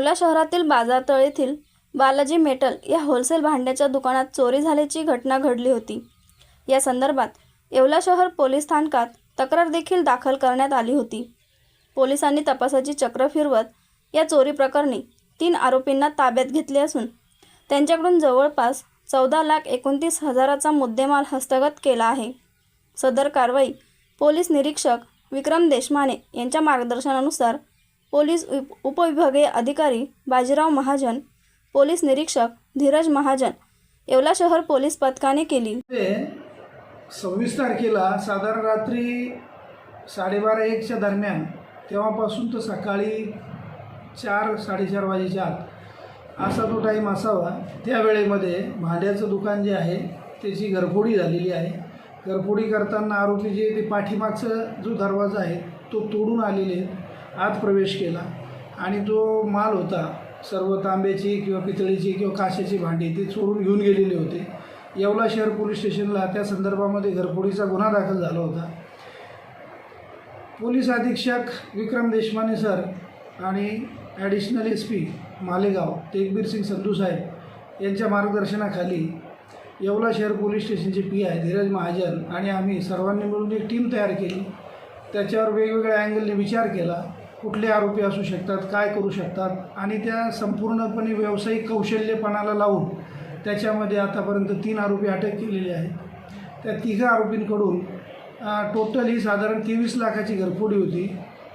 येवला शहरातील बाजारतळ येथील बालाजी मेटल या होलसेल भांड्याच्या दुकानात चोरी झाल्याची घटना घडली होती. या संदर्भात येवला शहर पोलीस स्थानकात तक्रार देखील दाखल करण्यात आली होती. पोलिसांनी तपासाची चक्र फिरवत या चोरी प्रकरणी तीन आरोपींना ताब्यात घेतले असून त्यांच्याकडून जवळपास चौदा लाख एकोणतीस हजाराचा मुद्देमाल हस्तगत केला आहे. सदर कारवाई पोलीस निरीक्षक विक्रम देशमाने यांच्या मार्गदर्शनानुसार पोलीस उप उपविभागीय अधिकारी बाजीराव महाजन पोलीस निरीक्षक धीरज महाजन येवला शहर पोलीस पथकाने केली. ते सव्वीस तारखेला साधारण रात्री साडेबारा एकच्या दरम्यान तेव्हापासून तर सकाळी चार साडेचार वाजेच्या आत असा तो टाईम असावा. त्या वेळेमध्ये भांड्याचं दुकान जे आहे त्याची घरफोडी झालेली आहे. घरफोडी करताना आरोपी जे ते पाठीमागचा जो दरवाजा आहे तो तोडून आलेले आहेत. आत प्रवेश केला. आणि जो माल होता सर्व तांब्याची किंवा पितळीची किंवा काशाची भांडी ती चोरून घेऊन गेलेले होते. येवला शहर पोलीस स्टेशनला त्या संदर्भामध्ये घरफोडीचा गुन्हा दाखल झाला होता. पोलीस अधीक्षक विक्रम देशमाने सर आणि additional S P Malegaon Tegbir Singh Sandhu साहेब यांच्या मार्गदर्शनाखाली येवला शहर पोलीस स्टेशनचे पी आय धीरज महाजन आणि आम्ही सर्वांनी मिळून एक टीम तयार केली. त्याच्यावर वेगवेगळ्या अँगलने विचार केला. कुठले आरोपी असू शकतात काय करू शकतात आणि त्या संपूर्णपणे व्यावसायिक कौशल्यपणाला लावून त्याच्यामध्ये आतापर्यंत तीन आरोपी अटक केलेले आहेत. त्या तिघा आरोपींकडून टोटल ही साधारण तेवीस लाखाची घरफोडी होती.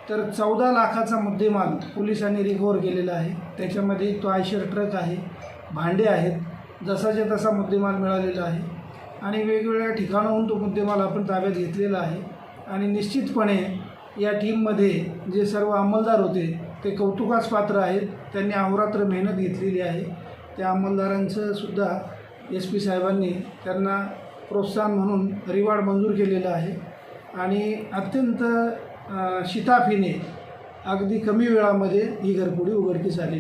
तर चौदा लाखाचा मुद्देमाल पोलिसांनी रिकवर केलेला आहे. त्याच्यामध्ये तो आयशर ट्रक आहे भांडे आहेत जसाच्या तसा मुद्देमाल मिळालेला आहे. आणि वेगवेगळ्या ठिकाणाहून तो मुद्देमाल आपण ताब्यात घेतलेला आहे. आणि निश्चितपणे या टीममध्ये जे सर्व अंमलदार होते ते कौतुकास पात्र आहेत. त्यांनी अहोरात्र मेहनत घेतलेली आहे. त्या अंमलदारांचं सुद्धा एस पी साहेबांनी त्यांना प्रोत्साहन म्हणून रिवॉर्ड मंजूर केलेलं आहे. आणि अत्यंत शिताफीने अगदी कमी वेळामध्ये ही घरपुडी उघडकीस आली.